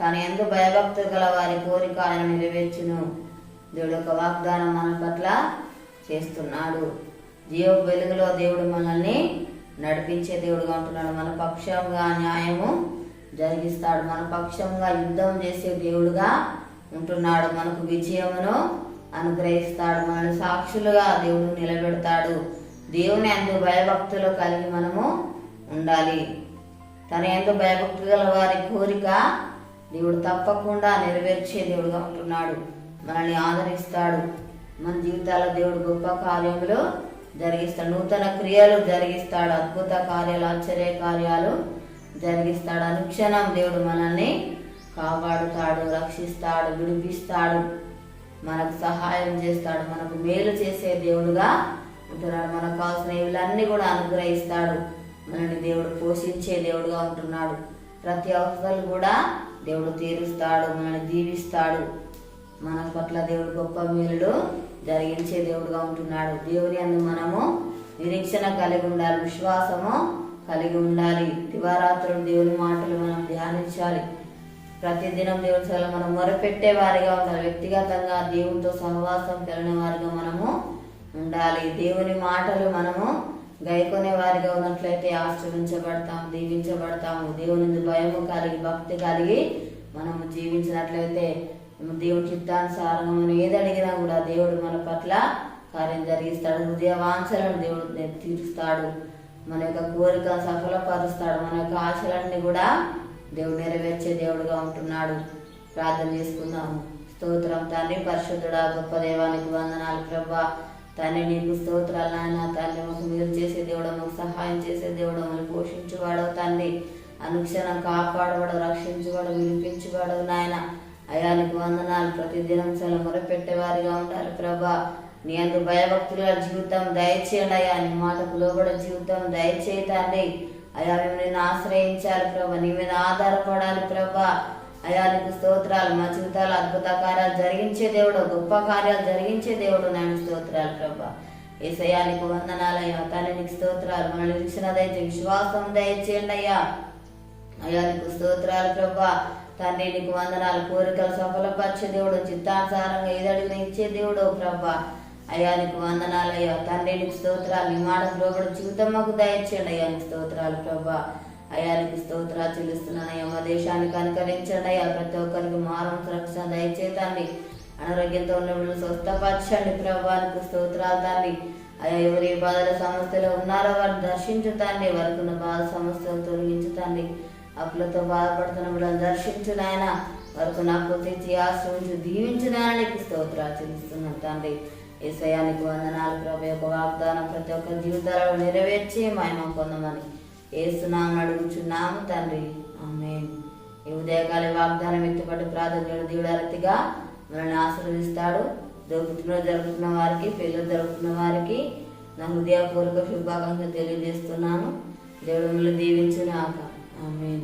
తన ఎందు భయభక్తులు గల వారి కోరిక ఆయన నెరవేర్చును. దేవుడు ఒక వాగ్దానం మన పట్ల చేస్తున్నాడు. జీవ వెలుగులో దేవుడు మనల్ని నడిపించే దేవుడుగా ఉంటున్నాడు. మన పక్షంగా న్యాయము జరిగిస్తాడు. మన పక్షంగా యుద్ధం చేసే దేవుడుగా ఉంటున్నాడు. మనకు విజయమును అనుగ్రహిస్తాడు. మనల్ని సాక్షులుగా దేవుడు నిలబెడతాడు. దేవుని అందు భయభక్తులు కలిగి మనము ఉండాలి. తన ఎందు భయభక్తులు గల వారి కోరిక దేవుడు తప్పకుండా నెరవేర్చే దేవుడుగా ఉంటున్నాడు. మనల్ని ఆదరిస్తాడు. మన జీవితాల్లో దేవుడు గొప్ప కార్యములు జరిగిస్తాడు. నూతన క్రియలు జరిగిస్తాడు. అద్భుత కార్యాలు ఆశ్చర్య కార్యాలు జరిగిస్తాడు. అనుక్షణం దేవుడు మనల్ని కాపాడుతాడు రక్షిస్తాడు విడిపిస్తాడు. మనకు సహాయం చేస్తాడు. మనకు మేలు చేసే దేవుడుగా ఉంటున్నాడు. మనకు కావాల్సిన ఇవన్నీ కూడా అనుగ్రహిస్తాడు. మనల్ని దేవుడు పోషించే దేవుడుగా ఉంటున్నాడు. ప్రతి అవసరాలు కూడా దేవుడు తీరుస్తాడు మనల్ని దీవిస్తాడు. మన పట్ల దేవుడు గొప్ప మేలుడు జరిగించే దేవుడుగా ఉంటున్నాడు. దేవుని అందు మనము నిరీక్షణ కలిగి ఉండాలి విశ్వాసము కలిగి ఉండాలి. దివారాత్రులు దేవుని మాటలు మనం ధ్యానించాలి. ప్రతిదినం దేవుని సేవలు మనం మొరపెట్టే వారిగా ఉండాలి. వ్యక్తిగతంగా దేవునితో సహవాసం కలిగిన వారిగా మనము ఉండాలి. దేవుని మాటలు మనము గైకొనే వారిగా ఉన్నట్లయితే ఆశ్రయించబడతాం దీవించబడతాము. దేవుని భయము కలిగి భక్తి కలిగి మనము జీవించినట్లయితే దేవుడి చిత్తానుసారం ఏది అడిగినా కూడా దేవుడు మన పట్ల కార్యం జరిగిస్తాడు. హృదయ వాంఛలను దేవుడు తీరుస్తాడు. మన యొక్క కోరిక సఫలపరుస్తాడు. మన యొక్క ఆశలన్నీ కూడా దేవుడు నెరవేర్చే దేవుడుగా ఉంటున్నాడు. ప్రార్థన చేసుకుందాము. స్తోత్రం తండ్రి పరిశుద్ధుడా గొప్ప దేవానికి వందనాలు ప్రభా. తండ్రి నీకు స్తోత్రాలు నాయన తండ్రి. మాకు మీరు చేసే దేవుడు మాకు సహాయం చేసే దేవుడు మమ్మల్ని పోషించువాడవు తండ్రి. అనుక్షణం కాపాడవాడు రక్షించువాడు వినిపించువాడు నాయన. అయానికి వందనాలు. ప్రతిదినం చాలా మొరపెట్టేవారిగా ఉండాలి ప్రభా. నీ అందు భయభక్తుల జీవితం దయచేయండి అయ్యా. నీ మాటకు లోబడ జీవితం దయచేయి తండ్రి. అయా మేము నిన్ను ఆశ్రయించాలి ప్రభా. నీ మీద ఆధారపడాలి ప్రభా. అయా నీకు స్తోత్రాలు మా జీవితాలు అద్భుత కార్యాలు జరిగించే దేవుడు గొప్ప కార్యాలు జరిగించే దేవుడు నాయన స్తోత్రాలు ప్రభా. ఏసయ్యా నీకు వందనాలయ్యా తల్లి నీకు స్తోత్రాలు. మనల్ని ఇచ్చినదైతే విశ్వాసం దయచేయండి అయ్యా. అయ్యా నీకు స్తోత్రాలు ప్రభా. తండ్రి నీకు వందనాలు. కోరికలు సఫలపరిచే దేవుడు చిత్తానుసారంగా ఏదడిగిన ఇచ్చే దేవుడు ప్రభా. అయ్యా నీకు వందనాలు అయ్యా. తండ్రి నీకు స్తోత్రాలు. నీ మాట లోబడి జీవితం మాకు దయచేయండి అయ్యా. నీకు స్తోత్రాలు ప్రభా. అయ్యానికి నీకు స్తోత్రాలు చెల్లిస్తున్నాను అయ్యా. మా దేశానికి అనుకరించండి అయ్యా. ప్రతి ఒక్కరికి మారం రక్షణ దయచేతండి అనారోగ్యంతో ఉన్న వీళ్ళు స్వస్థపరచండి. ప్రభా స్తోత్రాలు తండ్రి. అయ్యా ఎవరి బాధల సమస్యలు ఉన్నారో వారిని దర్శించుతండి వారికి ఉన్న బాధ సమస్యలు తొలగించుతండి అప్పులతో బాధపడుతున్న వీళ్ళని దర్శించు నాయన. వరకు నాకు తెచ్చి ఆశ్రయించు దీవించినానికి నాయన స్తోత్రాలు చెల్లిస్తున్నాను తండ్రి. ఏసయానికి వందనాలు ప్రభు. యొక్క వాగ్దానం ప్రతి ఒక్క జీవితాలను నెరవేర్చి మహిమ పొందమని ఏసునామని అడుగుచున్నాము తండ్రి. ఆమె ఈ ఉదయకాల వాగ్దానం ఎత్తుపట్టి ప్రార్థన చేయడం దేవుడారతిగా మనల్ని ఆశీర్వదిస్తాడు. దొరుకుతున్న జరుగుతున్న వారికి పెళ్ళి జరుగుతున్న వారికి నా హృదయపూర్వక శుభాకాంక్షలు తెలియజేస్తున్నాను. దేవుడు మిమ్మల్ని దీవించునాక ఆమె